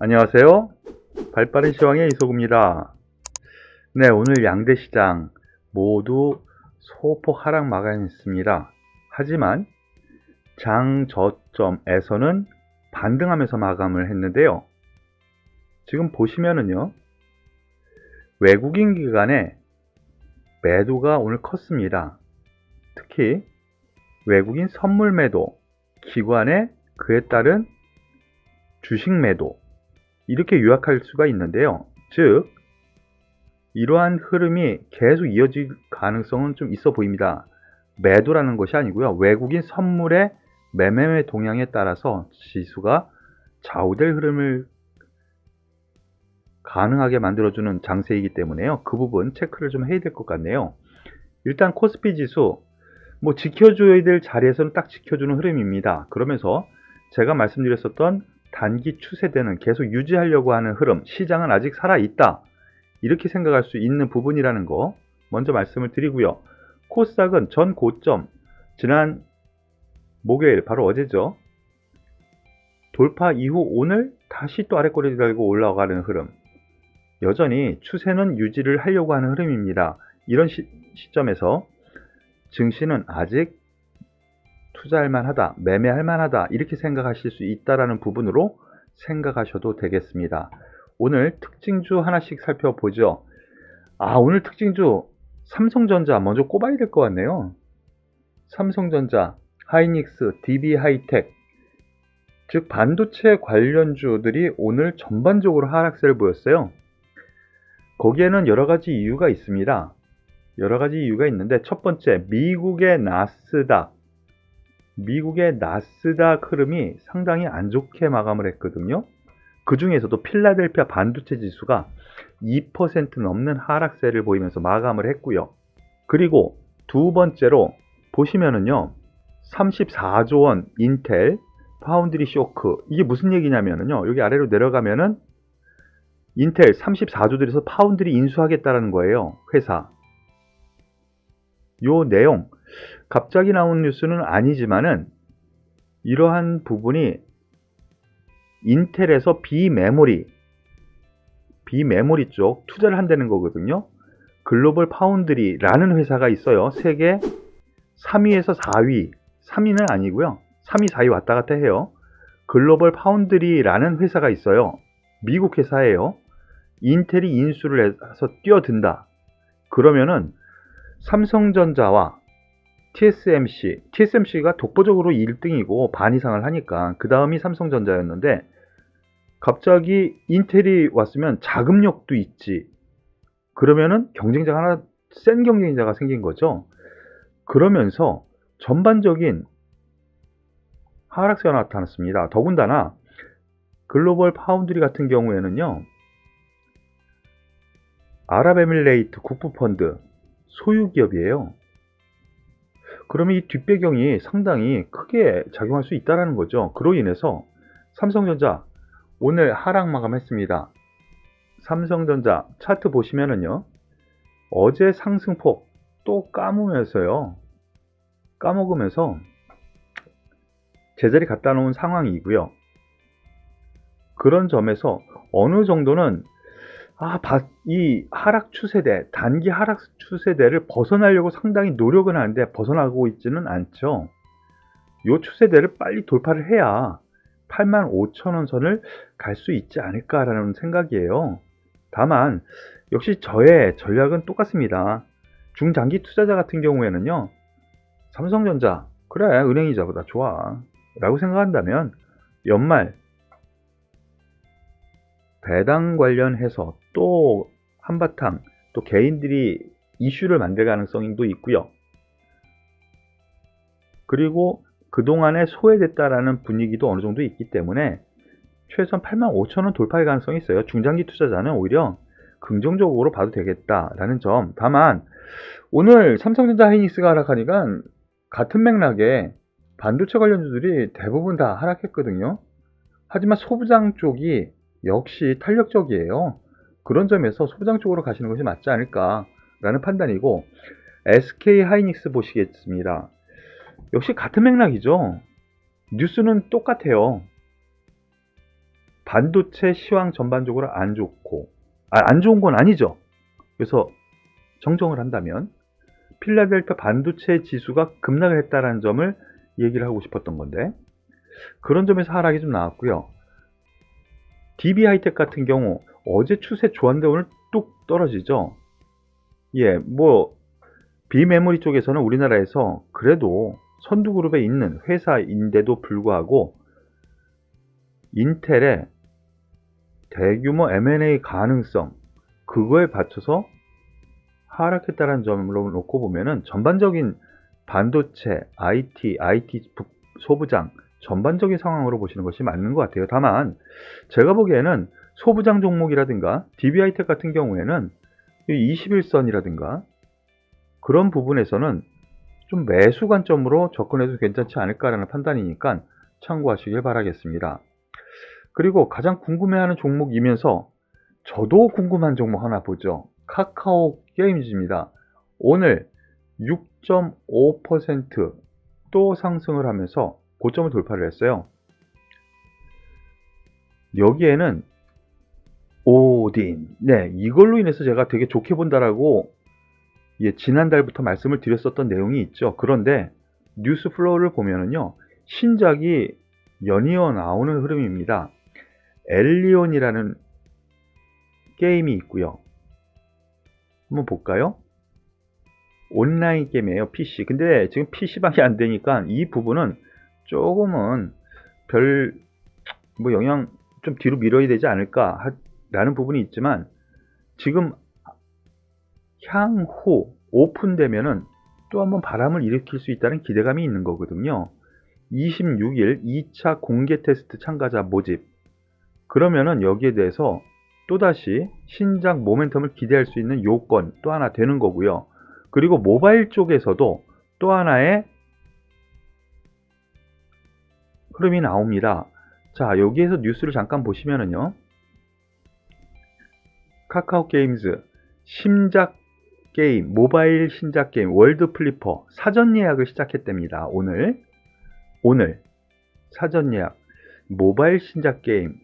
안녕하세요. 발빠른 시황의 이소구입니다. 네, 오늘 양대 시장 모두 소폭 하락 마감했습니다. 하지만 장 저점에서는 반등하면서 마감을 했는데요. 지금 보시면은요. 외국인 기관의 매도가 오늘 컸습니다. 특히 외국인 선물 매도, 기관의 그에 따른 주식 매도, 이렇게 요약할 수가 있는데요. 즉, 이러한 흐름이 계속 이어질 가능성은 좀 있어 보입니다. 매도라는 것이 아니고요. 외국인 선물의 매매매 동향에 따라서 지수가 좌우될 흐름을 가능하게 만들어주는 장세이기 때문에요. 그 부분 체크를 좀 해야 될 것 같네요. 일단 코스피 지수, 뭐 지켜줘야 될 자리에서는 딱 지켜주는 흐름입니다. 그러면서 제가 말씀드렸었던 단기 추세대는 계속 유지하려고 하는 흐름, 시장은 아직 살아있다. 이렇게 생각할 수 있는 부분이라는 거 먼저 말씀을 드리고요. 코스닥은 전 고점, 지난 목요일, 바로 어제죠. 돌파 이후 오늘 다시 또 아래 꼬리 달고 올라가는 흐름. 여전히 추세는 유지를 하려고 하는 흐름입니다. 이런 시, 시점에서 증시는 아직 투자할 만하다, 매매할 만하다 이렇게 생각하실 수 있다라는 부분으로 생각하셔도 되겠습니다. 오늘 특징주 하나씩 살펴보죠. 아, 오늘 특징주 삼성전자 먼저 꼽아야 될 것 같네요. 삼성전자, 하이닉스, DB 하이텍 즉 반도체 관련주들이 오늘 전반적으로 하락세를 보였어요. 거기에는 여러 가지 이유가 있습니다. 여러 가지 이유가 있는데 첫 번째 미국의 나스닥 미국의 나스닥 흐름이 상당히 안 좋게 마감을 했거든요. 그 중에서도 필라델피아 반도체 지수가 2% 넘는 하락세를 보이면서 마감을 했고요. 그리고 두 번째로 보시면은요. 34조 원 인텔 파운드리 쇼크 이게 무슨 얘기냐면은요. 여기 아래로 내려가면은 인텔 34조 들여서 파운드리 인수하겠다라는 거예요. 회사. 요 내용 갑자기 나온 뉴스는 아니지만은 이러한 부분이 인텔에서 비메모리 비메모리 쪽 투자를 한다는 거거든요. 글로벌 파운드리라는 회사가 있어요. 세계 3위에서 4위, 3위는 아니고요. 3위, 4위 왔다 갔다 해요. 글로벌 파운드리라는 회사가 있어요. 미국 회사예요. 인텔이 인수를 해서 뛰어든다. 그러면은 삼성전자와 TSMC, TSMC가 독보적으로 1등이고 반 이상을 하니까 그 다음이 삼성전자였는데 갑자기 인텔이 왔으면 자금력도 있지. 그러면은 경쟁자가 하나 센 경쟁자가 생긴 거죠. 그러면서 전반적인 하락세가 나타났습니다. 더군다나 글로벌 파운드리 같은 경우에는요. 아랍에밀레이트 국부펀드 소유 기업이에요. 그러면 이 뒷배경이 상당히 크게 작용할 수 있다는 거죠. 그로 인해서 삼성전자 오늘 하락 마감했습니다. 삼성전자 차트 보시면은요. 어제 상승폭 또 까무면서요. 까먹으면서 제자리 갖다 놓은 상황이고요. 그런 점에서 어느 정도는 아, 이 하락 추세대, 단기 하락 추세대를 벗어나려고 상당히 노력은 하는데 벗어나고 있지는 않죠. 이 추세대를 빨리 돌파를 해야 85,000원 선을 갈 수 있지 않을까라는 생각이에요. 다만 역시 저의 전략은 똑같습니다. 중장기 투자자 같은 경우에는요. 삼성전자 그래 은행이자 보다 좋아 라고 생각한다면 연말 배당 관련해서 또 한바탕 또 개인들이 이슈를 만들 가능성도 있고요. 그리고 그동안에 소외됐다라는 분위기도 어느 정도 있기 때문에 최소한 8만 5천 원 돌파의 가능성이 있어요. 중장기 투자자는 오히려 긍정적으로 봐도 되겠다라는 점. 다만 오늘 삼성전자 하이닉스가 하락하니까 같은 맥락에 반도체 관련주들이 대부분 다 하락했거든요. 하지만 소부장 쪽이 역시 탄력적이에요. 그런 점에서 소부장 쪽으로 가시는 것이 맞지 않을까라는 판단이고 SK 하이닉스 보시겠습니다. 역시 같은 맥락이죠. 뉴스는 똑같아요. 반도체 시황 전반적으로 안 좋고 아, 안 좋은 건 아니죠. 그래서 정정을 한다면 필라델피아 반도체 지수가 급락을 했다는 점을 얘기를 하고 싶었던 건데 그런 점에서 하락이 좀 나왔고요. DB 하이텍 같은 경우 어제 추세 좋았는데 오늘 뚝 떨어지죠. 예, 뭐 비메모리 쪽에서는 우리나라에서 그래도 선두 그룹에 있는 회사인데도 불구하고 인텔의 대규모 M&A 가능성 그거에 받쳐서 하락했다는 점으로 놓고 보면은 전반적인 반도체, IT, IT 소부장 전반적인 상황으로 보시는 것이 맞는 것 같아요. 다만 제가 보기에는 소부장 종목이라든가 DBI텍 같은 경우에는 21선이라든가 그런 부분에서는 좀 매수 관점으로 접근해도 괜찮지 않을까라는 판단이니까 참고하시길 바라겠습니다. 그리고 가장 궁금해하는 종목이면서 저도 궁금한 종목 하나 보죠. 카카오 게임즈입니다. 오늘 6.5%또 상승을 하면서 고점을 돌파를 했어요. 여기에는 오딘, 네 이걸로 인해서 제가 되게 좋게 본다라고 예, 지난달부터 말씀을 드렸었던 내용이 있죠. 그런데 뉴스 플로우를 보면은요 신작이 연이어 나오는 흐름입니다. 엘리온이라는 게임이 있고요. 한번 볼까요? 온라인 게임이에요, PC. 근데 지금 PC방이 안 되니까 이 부분은 조금은 별, 뭐 영향 좀 뒤로 밀어야 되지 않을까, 라는 부분이 있지만, 지금 향후 오픈되면은 또 한번 바람을 일으킬 수 있다는 기대감이 있는 거거든요. 26일 2차 공개 테스트 참가자 모집. 그러면은 여기에 대해서 또다시 신작 모멘텀을 기대할 수 있는 요건 또 하나 되는 거고요. 그리고 모바일 쪽에서도 또 하나의 흐름이 나옵니다. 자, 여기에서 뉴스를 잠깐 보시면은요. 카카오 게임즈 신작 게임, 모바일 신작 게임 월드 플리퍼 사전 예약을 시작했답니다. 오늘 오늘 사전 예약 모바일 신작 게임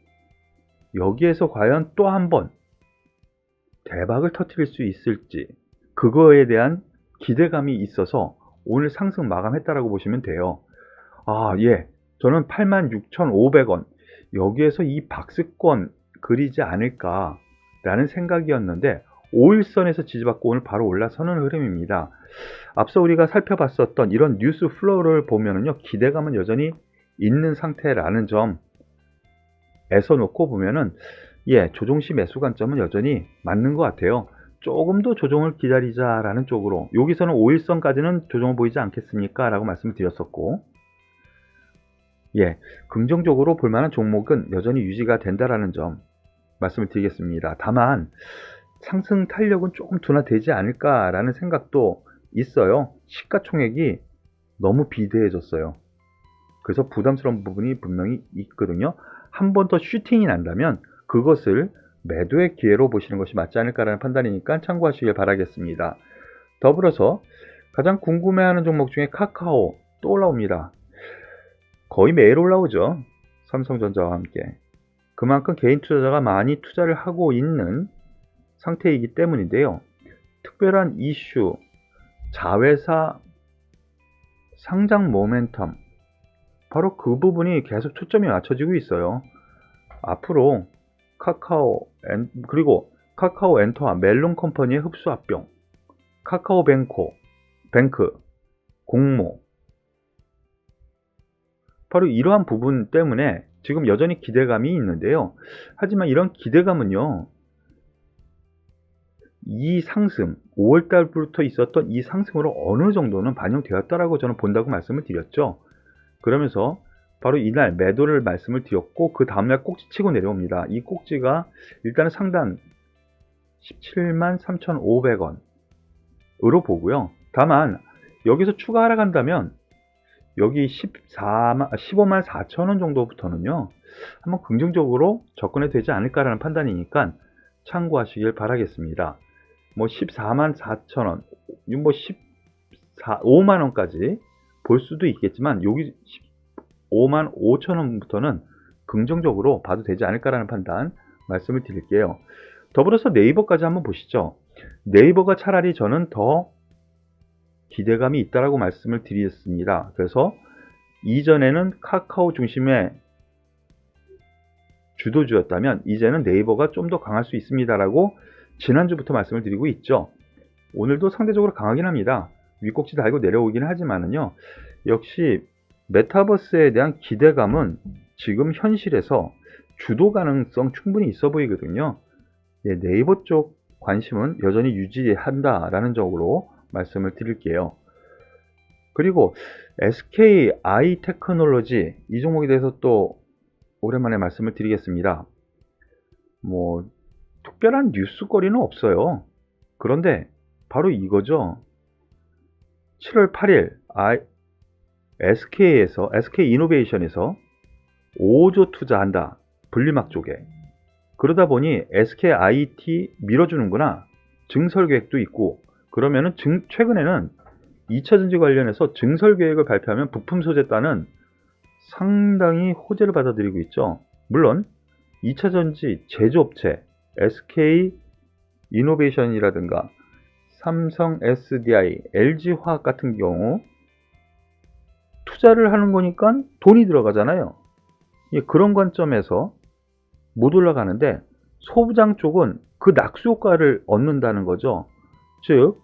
여기에서 과연 또 한 번 대박을 터뜨릴 수 있을지 그거에 대한 기대감이 있어서 오늘 상승 마감했다라고 보시면 돼요. 아, 예. 저는 86,500원 여기에서 이 박스권 그리지 않을까라는 생각이었는데 5일선에서 지지받고 오늘 바로 올라서는 흐름입니다. 앞서 우리가 살펴봤었던 이런 뉴스 플로우를 보면은요 기대감은 여전히 있는 상태라는 점에서 놓고 보면은 예 조종시 매수 관점은 여전히 맞는 것 같아요. 조금 더 조정을 기다리자라는 쪽으로 여기서는 5일선까지는 조정을 보이지 않겠습니까? 라고 말씀을 드렸었고 예, 긍정적으로 볼 만한 종목은 여전히 유지가 된다라는 점 말씀을 드리겠습니다. 다만 상승 탄력은 조금 둔화되지 않을까라는 생각도 있어요. 시가총액이 너무 비대해졌어요. 그래서 부담스러운 부분이 분명히 있거든요. 한 번 더 슈팅이 난다면 그것을 매도의 기회로 보시는 것이 맞지 않을까라는 판단이니까 참고하시길 바라겠습니다. 더불어서 가장 궁금해하는 종목 중에 카카오 또 올라옵니다. 거의 매일 올라오죠. 삼성전자와 함께. 그만큼 개인 투자자가 많이 투자를 하고 있는 상태이기 때문인데요. 특별한 이슈, 자회사 상장 모멘텀, 바로 그 부분이 계속 초점이 맞춰지고 있어요. 앞으로 카카오 엔, 그리고 카카오 엔터와 멜론 컴퍼니의 흡수 합병, 카카오 뱅코, 뱅크, 공모 바로 이러한 부분 때문에 지금 여전히 기대감이 있는데요. 하지만 이런 기대감은요. 이 상승, 5월달부터 있었던 이 상승으로 어느 정도는 반영되었다라고 저는 본다고 말씀을 드렸죠. 그러면서 바로 이날 매도를 말씀을 드렸고 그 다음날 꼭지 치고 내려옵니다. 이 꼭지가 일단은 상단 17만 3,500원으로 보고요. 다만 여기서 추가 하락한다면 여기 14만, 15만 4천 원 정도부터는요. 한번 긍정적으로 접근해 되지 않을까라는 판단이니까 참고하시길 바라겠습니다. 뭐 14만 4천 원, 뭐 14, 5만 원까지 볼 수도 있겠지만 여기 5만 5천 원부터는 긍정적으로 봐도 되지 않을까라는 판단 말씀을 드릴게요. 더불어서 네이버까지 한번 보시죠. 네이버가 차라리 저는 더 기대감이 있다라고 말씀을 드리겠습니다. 그래서 이전에는 카카오 중심의 주도주였다면 이제는 네이버가 좀 더 강할 수 있습니다라고 지난주부터 말씀을 드리고 있죠. 오늘도 상대적으로 강하긴 합니다. 윗꼭지 달고 내려오긴 하지만은요. 역시 메타버스에 대한 기대감은 지금 현실에서 주도 가능성 충분히 있어 보이거든요. 예, 네이버 쪽 관심은 여전히 유지한다라는 쪽으로 말씀을 드릴게요. 그리고 SK i 테크놀로지 이 종목에 대해서 또 오랜만에 말씀을 드리겠습니다. 뭐 특별한 뉴스거리는 없어요. 그런데 바로 이거죠. 7월 8일 SK에서 SK 이노베이션에서 5조 투자한다. 분리막 쪽에. 그러다 보니 SK IT 밀어주는구나. 증설 계획도 있고 그러면은 증, 최근에는 2차 전지 관련해서 증설 계획을 발표하면 부품 소재단은 상당히 호재를 받아들이고 있죠. 물론 2차 전지 제조업체 SK 이노베이션이라든가 삼성 SDI, LG화학 같은 경우 투자를 하는 거니까 돈이 들어가잖아요. 예, 그런 관점에서 못 올라가는데 소부장 쪽은 그 낙수 효과를 얻는다는 거죠. 즉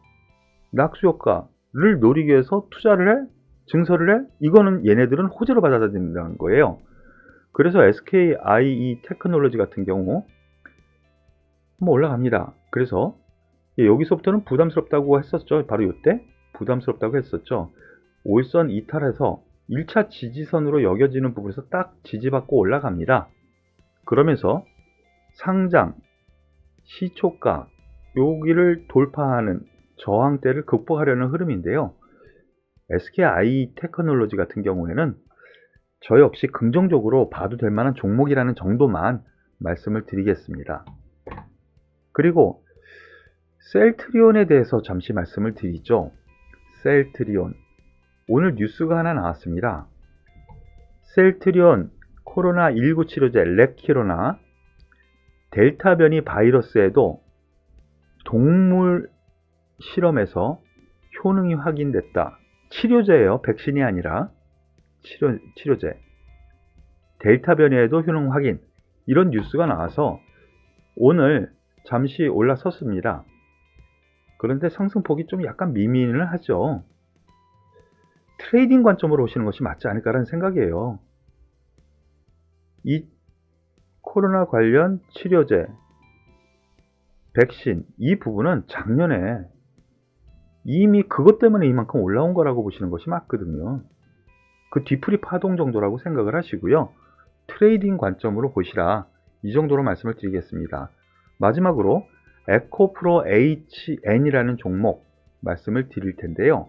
낙수 효과를 노리기 위해서 투자를 해, 증설을 해, 이거는 얘네들은 호재로 받아들인다는 거예요. 그래서 SK IE 테크놀로지 같은 경우 뭐 올라갑니다. 그래서 예, 여기서부터는 부담스럽다고 했었죠. 바로 이때 부담스럽다고 했었죠. 5일선 이탈해서 1차 지지선으로 여겨지는 부분에서 딱 지지받고 올라갑니다. 그러면서 상장, 시초가, 여기를 돌파하는 저항대를 극복하려는 흐름인데요. SKI 테크놀로지 같은 경우에는 저 역시 긍정적으로 봐도 될 만한 종목이라는 정도만 말씀을 드리겠습니다. 그리고 셀트리온에 대해서 잠시 말씀을 드리죠. 셀트리온. 오늘 뉴스가 하나 나왔습니다. 셀트리온 코로나19 치료제 렉키로나 델타 변이 바이러스에도 동물 실험에서 효능이 확인됐다. 치료제예요. 백신이 아니라 치료, 치료제. 델타 변이에도 효능 확인. 이런 뉴스가 나와서 오늘 잠시 올라섰습니다. 그런데 상승폭이 좀 약간 미미는 하죠. 트레이딩 관점으로 오시는 것이 맞지 않을까라는 생각이에요. 이 코로나 관련 치료제, 백신, 이 부분은 작년에 이미 그것 때문에 이만큼 올라온 거라고 보시는 것이 맞거든요. 그 뒤풀이 파동 정도라고 생각을 하시고요. 트레이딩 관점으로 보시라. 이 정도로 말씀을 드리겠습니다. 마지막으로 에코프로 HN이라는 종목 말씀을 드릴 텐데요.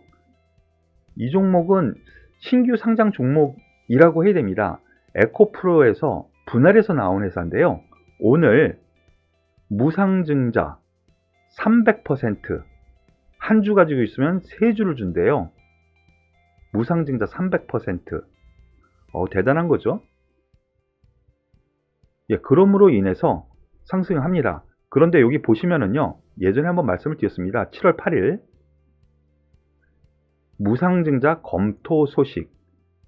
이 종목은 신규 상장 종목이라고 해야 됩니다. 에코프로에서 분할해서 나온 회사인데요. 오늘 무상증자 300% 한 주 가지고 있으면 세 주를 준대요. 무상증자 300% 어, 대단한 거죠. 예, 그럼으로 인해서 상승합니다. 그런데 여기 보시면은요. 예전에 한번 말씀을 드렸습니다. 7월 8일 무상증자 검토 소식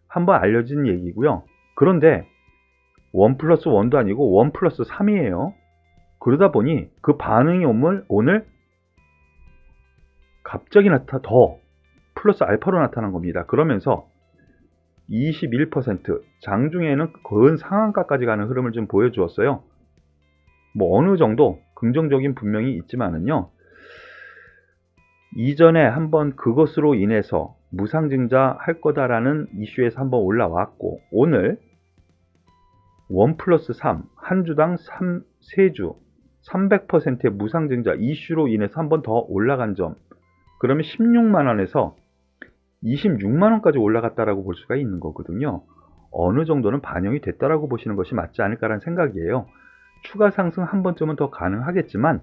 한번 알려진 얘기고요. 그런데 1 플러스 1도 아니고 1 플러스 3이에요. 그러다 보니 그 반응이 오늘, 오늘 갑자기 나타 더 플러스 알파로 나타난 겁니다. 그러면서 21% 장중에는 근 상한가까지 가는 흐름을 좀 보여주었어요. 뭐 어느 정도 긍정적인 분명히 있지만은요. 이전에 한번 그것으로 인해서 무상증자 할 거다라는 이슈에서 한번 올라왔고 오늘 1 플러스 3, 한 주당 3, 3주 300%의 무상증자 이슈로 인해서 한번 더 올라간 점 그러면 16만원에서 26만원까지 올라갔다라고 볼 수가 있는 거거든요. 어느 정도는 반영이 됐다라고 보시는 것이 맞지 않을까라는 생각이에요. 추가 상승 한 번쯤은 더 가능하겠지만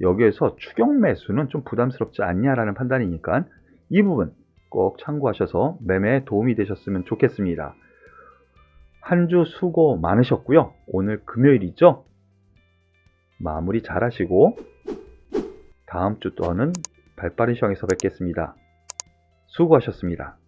여기에서 추격 매수는 좀 부담스럽지 않냐라는 판단이니까 이 부분 꼭 참고하셔서 매매에 도움이 되셨으면 좋겠습니다. 한 주 수고 많으셨고요. 오늘 금요일이죠? 마무리 잘 하시고 다음 주 또는 발빠른 시황에서 뵙겠습니다. 수고하셨습니다.